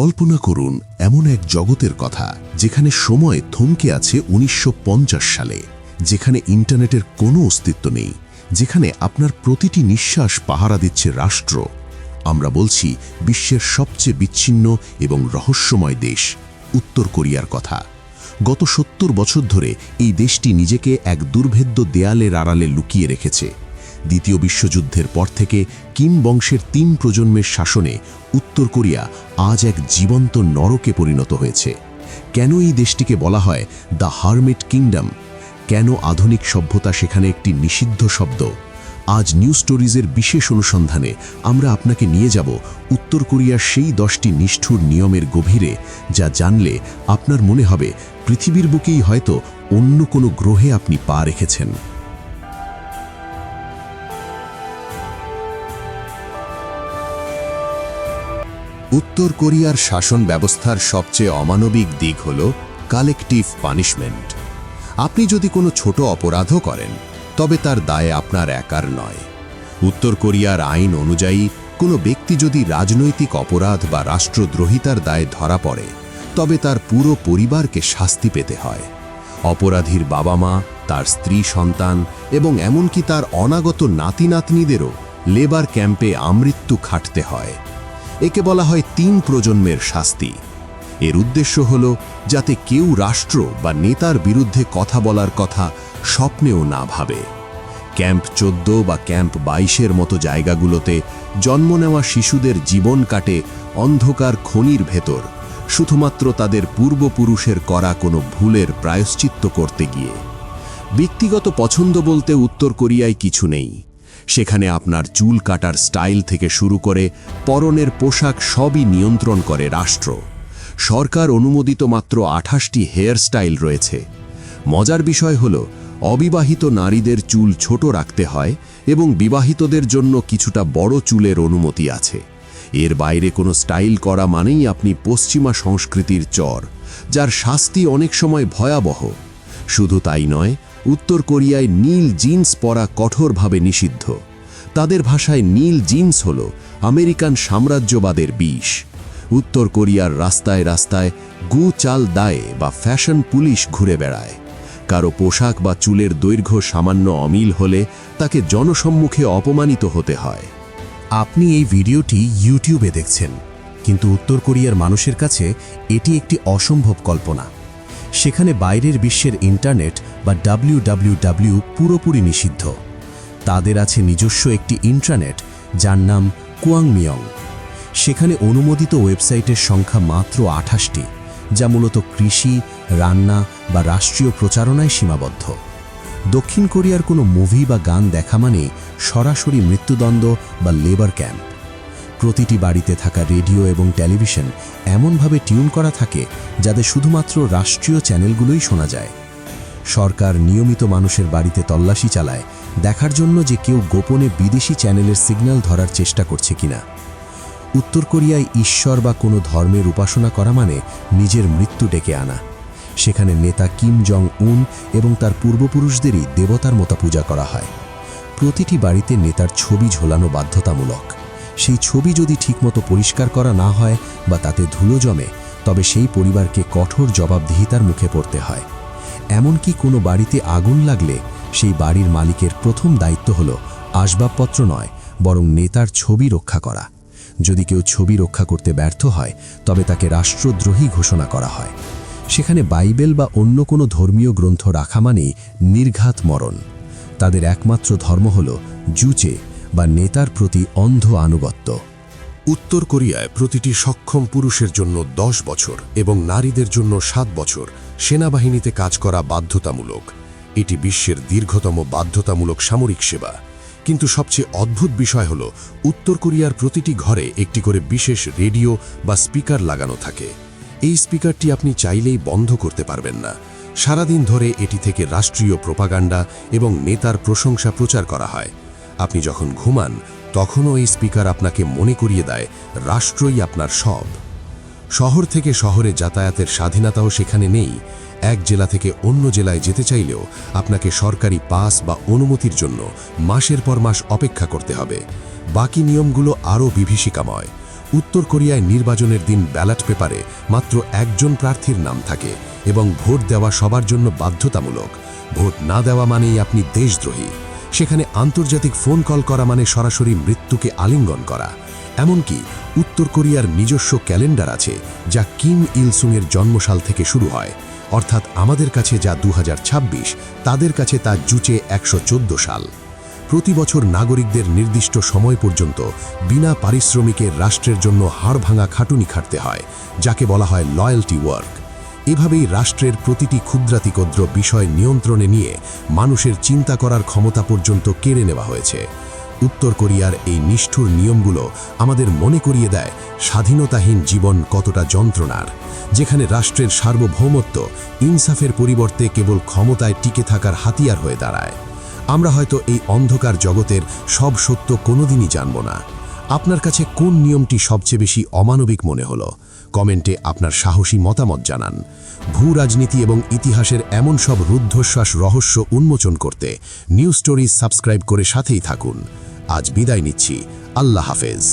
কল্পনা করুন, এমন এক জগতের কথা, যেখানে সময় থমকে আছে উনিশশো পঞ্চাশ সালে, যেখানে ইন্টারনেটের কোনো অস্তিত্ব নেই, যেখানে আপনার প্রতিটি নিঃশ্বাস পাহারা দিচ্ছে রাষ্ট্র। আমরা বলছি, বিশ্বের সবচেয়ে বিচ্ছিন্ন এবং রহস্যময় দেশ, উত্তর কোরিয়ার কথা। গত সত্তর বছর ধরে এই দেশটি নিজেকে এক দুর্ভেদ্য দেয়ালের আড়ালে লুকিয়ে রেখেছে। দ্বিতীয় বিশ্বযুদ্ধের পর থেকে কিম বংশের তিন প্রজন্মের শাসনে উত্তর কোরিয়া আজ এক জীবন্ত নরকে পরিণত হয়েছে। কেন এই দেশটিকে বলা হয় দ্য হারমিট কিংডম? কেন আধুনিক সভ্যতা সেখানে একটি নিষিদ্ধ শব্দ? আজ নিউ স্টোরিজের বিশেষ অনুসন্ধানে আমরা আপনাকে নিয়ে যাব উত্তর কোরিয়ার সেই দশটি নিষ্ঠুর নিয়মের গভীরে, যা জানলে আপনার মনে হবে পৃথিবীর বুকেই হয়তো অন্য কোনো গ্রহে আপনি পা রেখেছেন। উত্তর কোরিয়ার শাসন ব্যবস্থার সবচেয়ে অমানবিক দিক হল কালেকটিভ পানিশমেন্ট। আপনি যদি কোনো ছোট অপরাধও করেন, তবে তার দায় আপনার একার নয়। উত্তর কোরিয়ার আইন অনুযায়ী, কোনো ব্যক্তি যদি রাজনৈতিক অপরাধ বা রাষ্ট্রদ্রোহিতার দায়ে ধরা পড়ে, তবে তার পুরো পরিবারকে শাস্তি পেতে হয়। অপরাধীর বাবা মা তার স্ত্রী সন্তান এবং এমনকি তার অনাগত নাতি নাতনিদেরও লেবার ক্যাম্পে আমৃত্যু খাটতে হয়। একে বলা হয় তিন প্রজন্মের শাস্তি। এর উদ্দেশ্য হল যাতে কেউ রাষ্ট্র বা নেতার বিরুদ্ধে কথা বলার কথা স্বপ্নেও না ভাবে। ক্যাম্প চোদ্দ বা ক্যাম্প বাইশের মতো জায়গাগুলোতে জন্ম নেওয়া শিশুদের জীবন কাটে অন্ধকার খনির ভেতর, শুধুমাত্র তাদের পূর্বপুরুষের করা কোনো ভুলের প্রায়শ্চিত্ত করতে গিয়ে। ব্যক্তিগত পছন্দ বলতে উত্তর কোরিয়ায় কিছু নেই। সেখানে আপনার চুল কাটার স্টাইল থেকে শুরু করে পরনের পোশাক সবই নিয়ন্ত্রণ করে রাষ্ট্র। সরকার অনুমোদিত মাত্র আঠাশটি হেয়ার স্টাইল রয়েছে। মজার বিষয় হল, অবিবাহিত নারীদের চুল ছোট রাখতে হয় এবং বিবাহিতদের জন্য কিছুটা বড় চুলের অনুমতি আছে। এর বাইরে কোনো স্টাইল করা মানেই আপনি পশ্চিমা সংস্কৃতির চর, যার শাস্তি অনেক সময় ভয়াবহ। শুধু তাই নয় উত্তর কোরিয়ায় নীল জিন্স পরা কঠোরভাবে নিষিদ্ধ। তাদের ভাষায় নীল জিন্স হল আমেরিকান সাম্রাজ্যবাদের বিষ। উত্তর কোরিয়ার রাস্তায় রাস্তায় গু চাল দায়ে বা ফ্যাশন পুলিশ ঘুরে বেড়ায়। কারও পোশাক বা চুলের দৈর্ঘ্য সামান্য অমিল হলে তাকে জনসম্মুখে অপমানিত হতে হয়। আপনি এই ভিডিওটি ইউটিউবে দেখছেন, কিন্তু উত্তর কোরিয়ার মানুষের কাছে এটি একটি অসম্ভব কল্পনা। সেখানে বাইরের বিশ্বের ইন্টারনেট বা ডাব্লিউ পুরোপুরি নিষিদ্ধ। তাদের আছে নিজস্ব একটি ইন্টারনেট, যার নাম কুয়াংমিয়ং। সেখানে অনুমোদিত ওয়েবসাইটের সংখ্যা মাত্র আঠাশটি, যা মূলত কৃষি, রান্না বা রাষ্ট্রীয় প্রচারণায় সীমাবদ্ধ। দক্ষিণ কোরিয়ার কোনো মুভি বা গান দেখা মানে সরাসরি মৃত্যুদণ্ড বা লেবার ক্যাম্প। প্রতিটি বাড়িতে থাকা রেডিও এবং টেলিভিশন এমনভাবে টিউন করা থাকে যাতে শুধুমাত্র রাষ্ট্রীয় চ্যানেলগুলোই শোনা যায়। সরকার নিয়মিত মানুষের বাড়িতে তল্লাশি চালায়, দেখার জন্য যে কেউ গোপনে বিদেশি চ্যানেলের সিগন্যাল ধরার চেষ্টা করছে কিনা। উত্তর কোরিয়ায় ঈশ্বর বা কোনো ধর্মের উপাসনা করা মানে নিজের মৃত্যু ডেকে আনা। সেখানে নেতা কিম জং উন এবং তার পূর্বপুরুষদেরই দেবতার মতো পূজা করা হয়। প্রতিটি বাড়িতে নেতার ছবি ঝোলানো বাধ্যতামূলক। সেই ছবি যদি ঠিকমতো পরিষ্কার করা না হয় বা তাতে ধুলো জমে, তবে সেই পরিবারকে কঠোর জবাবদিহিতার মুখে পড়তে হয়। এমনকি কোনো বাড়িতে আগুন লাগলে সেই বাড়ির মালিকের প্রথম দায়িত্ব হল আসবাবপত্র নয়, বরং নেতার ছবি রক্ষা করা। যদি কেউ ছবি রক্ষা করতে ব্যর্থ হয়, তবে তাকে রাষ্ট্রদ্রোহী ঘোষণা করা হয়। সেখানে বাইবেল বা অন্য কোনো ধর্মীয় গ্রন্থ রাখা মানেই নির্ঘাত মরণ। তাদের একমাত্র ধর্ম হল জুচে বা নেতার প্রতি অন্ধ আনুগত্য। উত্তর কোরিয়ায় প্রতিটি সক্ষম পুরুষের জন্য দশ বছর এবং নারীদের জন্য সাত বছর সেনাবাহিনীতে কাজ করা বাধ্যতামূলক। এটি বিশ্বের দীর্ঘতম বাধ্যতামূলক সামরিক সেবা। কিন্তু সবচেয়ে অদ্ভুত বিষয় হল, উত্তর কোরিয়ার প্রতিটি ঘরে একটি করে বিশেষ রেডিও বা স্পিকার লাগানো থাকে। এই স্পিকারটি আপনি চাইলেই বন্ধ করতে পারবেন না। সারাদিন ধরে এটি থেকে রাষ্ট্রীয় প্রোপাগান্ডা এবং নেতার প্রশংসা প্রচার করা হয়। আপনি যখন ঘুমান, তখনও এই স্পিকার আপনাকে মনে করিয়ে দেয়, রাষ্ট্রই আপনার সব। শহর থেকে শহরে যাতায়াতের স্বাধীনতাও সেখানে নেই। এক জেলা থেকে অন্য জেলায় যেতে চাইলেও আপনাকে সরকারি পাস বা অনুমতির জন্য মাসের পর মাস অপেক্ষা করতে হবে। বাকি নিয়মগুলো আরও বিভীষিকাময়। উত্তর কোরিয়ায় নির্বাচনের দিন ব্যালট পেপারে মাত্র একজন প্রার্থীর নাম থাকে এবং ভোট দেওয়া সবার জন্য বাধ্যতামূলক। ভোট না দেওয়া মানেই আপনি দেশদ্রোহী। সেখানে আন্তর্জাতিক ফোন কল করা মানে সরাসরি মৃত্যুকে আলিঙ্গন করা। এমনকি উত্তর কোরিয়ার নিজস্ব ক্যালেন্ডার আছে, যা কিম ইলসুংয়ের জন্মসাল থেকে শুরু হয়। অর্থাৎ আমাদের কাছে যা দু হাজার ছাব্বিশ, তাদের কাছে তা জুচে একশো চোদ্দ সাল। প্রতি বছর নাগরিকদের নির্দিষ্ট সময় পর্যন্ত বিনা পারিশ্রমিকে রাষ্ট্রের জন্য হাড় ভাঙা খাটুনি খাটতে হয়, যাকে বলা হয় লয়্যালটি ওয়ার্ক। এভাবেই রাষ্ট্রের প্রতিটি ক্ষুদ্রাতিক্ষুদ্র বিষয় নিয়ন্ত্রণে নিয়ে মানুষের চিন্তা করার ক্ষমতা পর্যন্ত কেড়ে নেওয়া হয়েছে। উত্তর কোরিয়ার এই নিষ্ঠুর নিয়মগুলো আমাদের মনে করিয়ে দেয় স্বাধীনতাহীন জীবন কতটা যন্ত্রণার, যেখানে রাষ্ট্রের সার্বভৌমত্ব ইনসাফের পরিবর্তে কেবল ক্ষমতায় টিকে থাকার হাতিয়ার হয়ে দাঁড়ায়। আমরা হয়তো এই অন্ধকার জগতের সব সত্য কোনোদিনই জানব না। আপনার কাছে কোন নিয়মটি সবচেয়ে বেশি অমানবিক মনে হলো? কমেন্টে আপনার সাহসী মতামত জানান। ভূ রাজনীতি এবং ইতিহাসের এমন সব রুদ্ধশ্বাস রহস্য উন্মোচন করতে নিউজ স্টোরি সাবস্ক্রাইব করে সাথেই থাকুন। আজ বিদায় নিচ্ছি। আল্লাহ হাফেজ।